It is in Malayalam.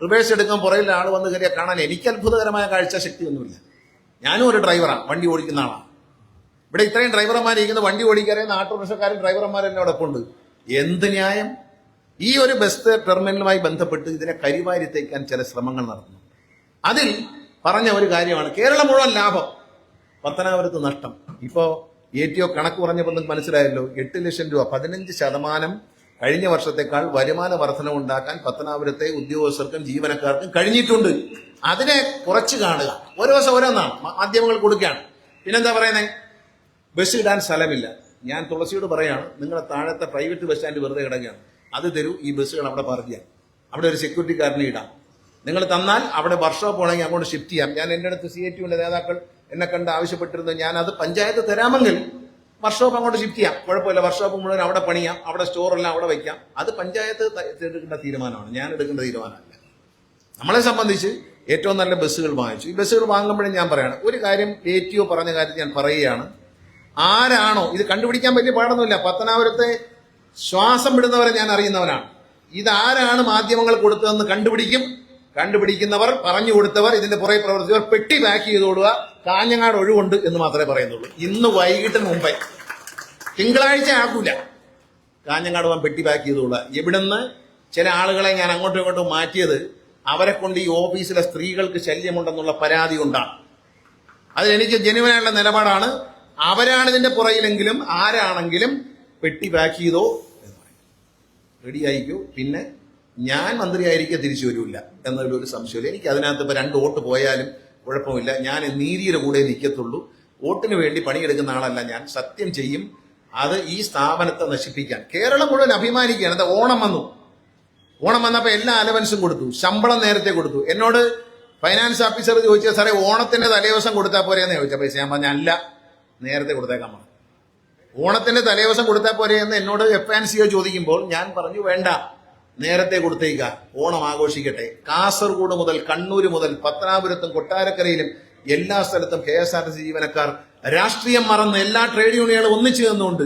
റിവേഴ്സ് എടുക്കാൻ പുറകിൽ ആൾ വന്ന് കയറിയാൽ കാണാൻ എനിക്ക് അത്ഭുതകരമായ കാഴ്ച ശക്തിയൊന്നുമില്ല ഞാനും ഒരു ഡ്രൈവറാണ് വണ്ടി ഓടിക്കുന്ന ആളാണ് ഇവിടെ ഇത്രയും ഡ്രൈവർമാർ ഇരിക്കുന്ന വണ്ടി ഓടിക്കാരെയും ആട്ടോറിക്ഷക്കാരും ഡ്രൈവർമാരെല്ലാം എന്നെ ഉണ്ട് എന്ത് ന്യായം? ഈ ഒരു ബസ് ടെർമിനലുമായി ബന്ധപ്പെട്ട് ഇതിനെ കരിവാരി തേക്കാൻ ചില ശ്രമങ്ങൾ നടന്നു അതിൽ പറഞ്ഞ ഒരു കാര്യമാണ് കേരളം മുഴുവൻ ലാഭം പത്തനാപുരത്ത് നഷ്ടം. ഇപ്പോ എ ടി ഒ കണക്ക് പറഞ്ഞപ്പോൾ നിങ്ങൾക്ക് മനസ്സിലായല്ലോ എട്ട് ലക്ഷം രൂപ പതിനഞ്ച് ശതമാനം കഴിഞ്ഞ വർഷത്തെക്കാൾ വരുമാന വർധന ഉണ്ടാക്കാൻ പത്തനാപുരത്തെ ഉദ്യോഗസ്ഥർക്കും ജീവനക്കാർക്കും കഴിഞ്ഞിട്ടുണ്ട്. അതിനെ കുറച്ച് കാണുക. ഓരോ ദിവസം ഓരോന്നാണ്. മാധ്യമങ്ങൾ കൊടുക്കുകയാണ്. പിന്നെന്താ പറയുന്നത് ബസ് ഇടാൻ സ്ഥലമില്ല. ഞാൻ തുളസിയോട് പറയാണ് നിങ്ങളെ താഴത്തെ പ്രൈവറ്റ് ബസ് സ്റ്റാൻഡ് വെറുതെ കിടക്കുകയാണ്. അത് തരൂ ഈ ബസ്സുകൾ അവിടെ പാർക്ക് ചെയ്യാം അവിടെ ഒരു സെക്യൂരിറ്റിക്കാരനെ ഇടാം. നിങ്ങൾ തന്നാൽ അവിടെ വർക്ക്ഷോപ്പ് ആണെങ്കിൽ അങ്ങോട്ട് ഷിഫ്റ്റ് ചെയ്യാം. ഞാൻ എന്റെ അടുത്ത് സി എ ടിയുടെ നേതാക്കൾ എന്നെ കണ്ട് ആവശ്യപ്പെട്ടിരുന്നു. ഞാൻ അത് പഞ്ചായത്ത് തരാമെങ്കിൽ വർക്ക്ഷോപ്പ് അങ്ങോട്ട് ഷിഫ്റ്റ് ചെയ്യാം. കുഴപ്പമില്ല വർക്ക്ഷോപ്പ് മുഴുവൻ അവിടെ പണിയാം അവിടെ സ്റ്റോറെല്ലാം അവിടെ വയ്ക്കാം അത് പഞ്ചായത്ത് എടുക്കേണ്ട തീരുമാനമാണ്. ഞാൻ എടുക്കേണ്ട തീരുമാനമല്ല. നമ്മളെ സംബന്ധിച്ച് ഏറ്റവും നല്ല ബസ്സുകൾ വാങ്ങിച്ചു. ഈ ബസ്സുകൾ വാങ്ങുമ്പോഴേ ഞാൻ പറയാണ് ഒരു കാര്യം ഒ പറഞ്ഞ കാര്യം ഞാൻ പറയുകയാണ്. ആരാണോ ഇത് കണ്ടുപിടിക്കാൻ വലിയ പാടൊന്നുമില്ല. പത്തനാപുരത്തെ ശ്വാസം വിടുന്നവരെ ഞാൻ അറിയുന്നവനാണ് ഇതാരാണ് മാധ്യമങ്ങൾ കൊടുത്തതെന്ന് കണ്ടുപിടിക്കും. കണ്ടുപിടിക്കുന്നവർ പറഞ്ഞു കൊടുത്തവർ ഇതിന്റെ പുറകെ പ്രവർത്തിച്ചവർ പെട്ടി പാക്ക് ചെയ്തോടുക കാഞ്ഞങ്ങാട് ഒഴിവുണ്ട് എന്ന് മാത്രമേ പറയുന്നുള്ളൂ. ഇന്ന് വൈകിട്ട് മുമ്പേ തിങ്കളാഴ്ച ആക്കൂല. കാഞ്ഞങ്ങാട് പെട്ടി പാക്ക് ചെയ്തുകൂടാ. ഇവിടുന്ന് ചില ആളുകളെ ഞാൻ അങ്ങോട്ടും ഇങ്ങോട്ടും മാറ്റിയത് അവരെ കൊണ്ട് ഈ ഓഫീസിലെ സ്ത്രീകൾക്ക് ശല്യമുണ്ടെന്നുള്ള പരാതി കൊണ്ടാണ്. അതിലെനിക്ക് ജനുവനായുള്ള നിലപാടാണ്. അവരാണ് ഇതിന്റെ പുറയിലെങ്കിലും ആരാണെങ്കിലും പെട്ടി പാക്ക് ചെയ്തോ എന്ന് റെഡി ആയിക്കോ പിന്നെ ഞാൻ മന്ത്രിയായിരിക്കെ തിരിച്ചു വരില്ല എന്നതിലൊരു സംശയമില്ല എനിക്ക് അതിനകത്ത് ഇപ്പൊ രണ്ട് വോട്ട് പോയാലും കുഴപ്പമില്ല. ഞാൻ നീതിയുടെ കൂടെ നിൽക്കത്തുള്ളൂ വോട്ടിന് വേണ്ടി പണിയെടുക്കുന്ന ആളല്ല ഞാൻ. സത്യം ചെയ്യും. അത് ഈ സ്ഥാപനത്തെ നശിപ്പിക്കാൻ. കേരളം മുഴുവൻ അഭിമാനിക്കുകയാണ്. എന്താ ഓണം വന്നു. ഓണം വന്നപ്പോൾ എല്ലാ അലവൻസും കൊടുത്തു. ശമ്പളം നേരത്തെ കൊടുത്തു. എന്നോട് ഫൈനാൻസ് ഓഫീസർ ചോദിച്ചാൽ സാറേ ഓണത്തിന്റെ തലേദിവസം കൊടുത്താൽ പോരെയെന്ന് ചോദിച്ച പൈസ. ഞാൻ പറഞ്ഞ അല്ല നേരത്തെ കൊടുത്തേക്കാൻ പറഞ്ഞു. ഓണത്തിന്റെ തലേദിവസം കൊടുത്താൽ പോരെ എന്ന് എന്നോട് എഫ് ആൻ സിഒ ചോദിക്കുമ്പോൾ ഞാൻ പറഞ്ഞു വേണ്ട നേരത്തെ കൊടുത്തേക്ക. ഓണം ആഘോഷിക്കട്ടെ. കാസർഗോഡ് മുതൽ കണ്ണൂർ മുതൽ പത്തനാപുരത്തും കൊട്ടാരക്കരയിലും എല്ലാ സ്ഥലത്തും K S R T C ജീവനക്കാർ രാഷ്ട്രീയം മറന്ന് എല്ലാ ട്രേഡ് യൂണിയനുകളും ഒന്നിച്ചു നിന്നുകൊണ്ട്